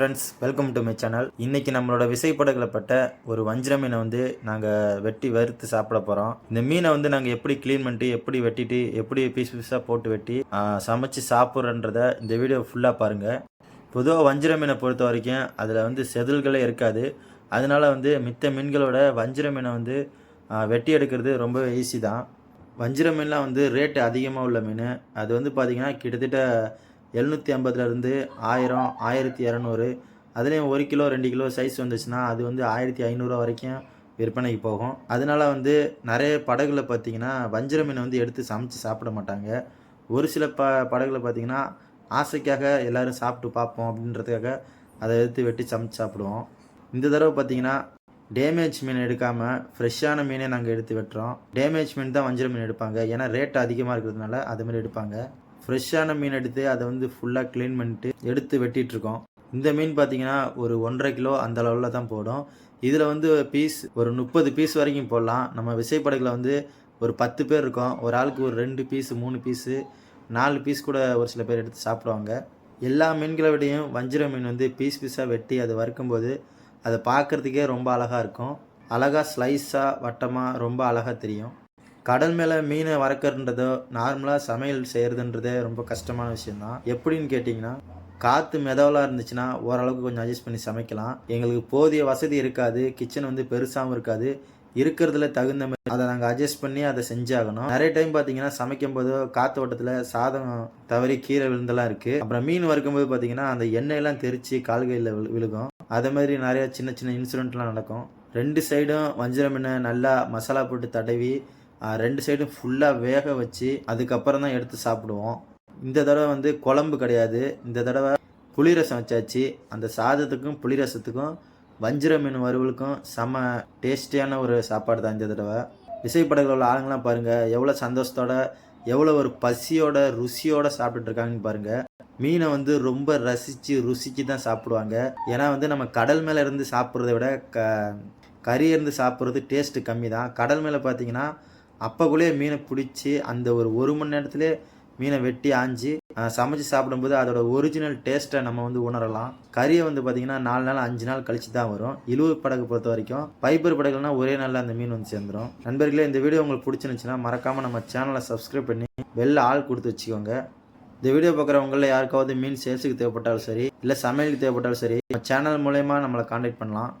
Friends welcome to my channel இன்னைக்கு நம்மளோட விசைப்படகுல பட்ட ஒரு வஞ்சிர மீனை வந்து நாங்கள் வெட்டி வறுத்து சாப்பிட போகிறோம் இந்த மீனை வந்து நாங்கள் எப்படி க்ளீன் பண்ணிட்டு எப்படி வெட்டிட்டு எப்படி பீஸ் பீஸாக போட்டு வெட்டி சமைச்சு சாப்பிட்றன்றத இந்த வீடியோ ஃபுல்லாக பாருங்கள் பொதுவாக வஞ்சிர மீனை பொறுத்த வரைக்கும் அதில் வந்து செதில்களே இருக்காது. அதனால வந்து மித்த மீன்களோட வஞ்சிர மீனை வந்து வெட்டி எடுக்கிறது ரொம்ப ஈஸி தான். வஞ்சிர மீன்லாம் வந்து ரேட்டு அதிகமாக உள்ள மீன். அது வந்து பார்த்திங்கன்னா கிட்டத்தட்ட எழுநூற்றி ஐம்பதுலேருந்து ஆயிரம் ஆயிரத்தி இரநூறு. அதுலேயும் ஒரு கிலோ ரெண்டு கிலோ சைஸ் வந்துச்சுன்னா அது வந்து ஆயிரத்தி ஐநூறுரூவா வரைக்கும் விற்பனைக்கு போகும். அதனால வந்து நிறைய படகுல பார்த்தீங்கன்னா வஞ்சிர மீனை வந்து எடுத்து சமைச்சு சாப்பிட மாட்டாங்க. ஒரு சில ப படகுல பார்த்தீங்கன்னா ஆசைக்காக எல்லாரும் சாப்பிட்டு பார்ப்போம் அப்படின்றதுக்காக அதை எடுத்து வெட்டி சமைச்சு சாப்பிடுவோம். இந்த தடவை பார்த்தீங்கன்னா டேமேஜ் மீன் எடுக்காமல் ஃப்ரெஷ்ஷான மீனே நாங்கள் எடுத்து வெட்டுறோம். டேமேஜ் மீன் தான் வஞ்சிர மீன் எடுப்பாங்க. ஏன்னா ரேட் அதிகமாக இருக்கிறதுனால அதுமாதிரி எடுப்பாங்க. ஃப்ரெஷ்ஷான மீன் எடுத்து அதை வந்து ஃபுல்லாக க்ளீன் பண்ணிட்டு எடுத்து வெட்டிகிட்ருக்கோம் இந்த மீன் பார்த்தீங்கன்னா ஒரு ஒன்றரை கிலோ அந்த அளவில் தான் போடும். இதில் வந்து பீஸ் ஒரு முப்பது பீஸ் வரைக்கும் போடலாம். நம்ம விசைப்படகுல வந்து ஒரு பத்து பேர் இருக்கோம். ஒரு ஆளுக்கு ஒரு ரெண்டு பீஸு மூணு பீஸு நாலு பீஸ் கூட ஒரு சில பேர் எடுத்து சாப்பிடுவாங்க. எல்லா மீன்களை விடையும் வஞ்சிர மீன் வந்து பீஸ் பீஸாக வெட்டி அதை வறுக்கும்போது அதை பார்க்குறதுக்கே ரொம்ப அழகாக இருக்கும். அழகாக ஸ்லைஸாக வட்டமாக ரொம்ப அழகாக தெரியும். கடல் மேலே மீனை வறக்கிறன்றதோ நார்மலாக சமையல் செய்கிறதுன்றதே ரொம்ப கஷ்டமான விஷயந்தான் எப்படின்னு கேட்டிங்கன்னா காற்று மிதவலாக இருந்துச்சுன்னா ஓரளவுக்கு கொஞ்சம் அட்ஜஸ்ட் பண்ணி சமைக்கலாம். எங்களுக்கு போதிய வசதி இருக்காது கிச்சன் வந்து பெருசாகவும் இருக்காது. இருக்கிறதுல தகுந்த மாதிரி அதை நாங்கள் அட்ஜஸ்ட் பண்ணி அதை செஞ்சாகணும். நிறைய டைம் பார்த்தீங்கன்னா சமைக்கும் போது காற்று ஓட்டத்தில் சாதம் தவறி கீழே விழுந்தெல்லாம் இருக்குது அப்புறம் மீன் வறுக்கும்போது பார்த்தீங்கன்னா அந்த எண்ணெயெல்லாம் தெரித்து கால்கையில் விழுகும். அதே மாதிரி நிறையா சின்ன சின்ன இன்சிடென்ட்லாம் நடக்கும். ரெண்டு சைடும் வஞ்சிரம் மீனை நல்லா மசாலா போட்டு தடவி ரெண்டு சைடும் ஃபுல்லாக வேக வச்சு அதுக்கப்புறம் தான் எடுத்து சாப்பிடுவோம். இந்த தடவை வந்து குழம்பு கிடையாது. இந்த தடவை புளிரசம் வச்சாச்சு. அந்த சாதத்துக்கும் புளிரசத்துக்கும் வஞ்சிர மீன் வறுவலுக்கும் செம டேஸ்டியான ஒரு சாப்பாடு தான் இந்த தடவை. விசைப்படகில் உள்ள ஆளுங்களாம் பாருங்கள் எவ்வளோ சந்தோஷத்தோட எவ்வளோ ஒரு பசியோட ருசியோட சாப்பிட்டுட்டு இருக்காங்கன்னு பாருங்கள் மீனை வந்து ரொம்ப ரசித்து ருசிக்கு தான் சாப்பிடுவாங்க. ஏன்னா வந்து நம்ம கடல் மேலே இருந்து சாப்பிட்றத விட க கறி இருந்து சாப்பிட்றது டேஸ்ட்டு கம்மி தான் கடல் மேலே பார்த்தீங்கன்னா அப்போக்குள்ளேயே மீனை பிடிச்சி அந்த ஒரு ஒரு மணி நேரத்துலேயே மீனை வெட்டி ஆஞ்சி சமைச்சு சாப்பிடும்போது அதோட ஒரிஜினல் டேஸ்ட்டை நம்ம வந்து உணரலாம். கறியை வந்து பார்த்திங்கன்னா நாலு நாள் அஞ்சு நாள் கழிச்சு தான் வரும். இழுவு படகு பொறுத்த வரைக்கும் பைப்பர் படகுனா ஒரே நாளில் அந்த மீன் வந்து சேர்ந்துடும் நண்பர்களே இந்த வீடியோ உங்களுக்கு பிடிச்சிருந்துச்சுன்னா மறக்காமல் நம்ம சேனலை சப்ஸ்கிரைப் பண்ணி வெளில ஆள் கொடுத்து வச்சுக்கோங்க. இந்த வீடியோ பார்க்குறவங்களில் யாருக்காவது மீன் சேல்ஸுக்கு தேவைப்பட்டாலும் சரி இல்லை சமையலுக்கு தேவைப்பட்டாலும் சரி சேனல் மூலயமா நம்மளை காண்டாக்ட் பண்ணலாம்.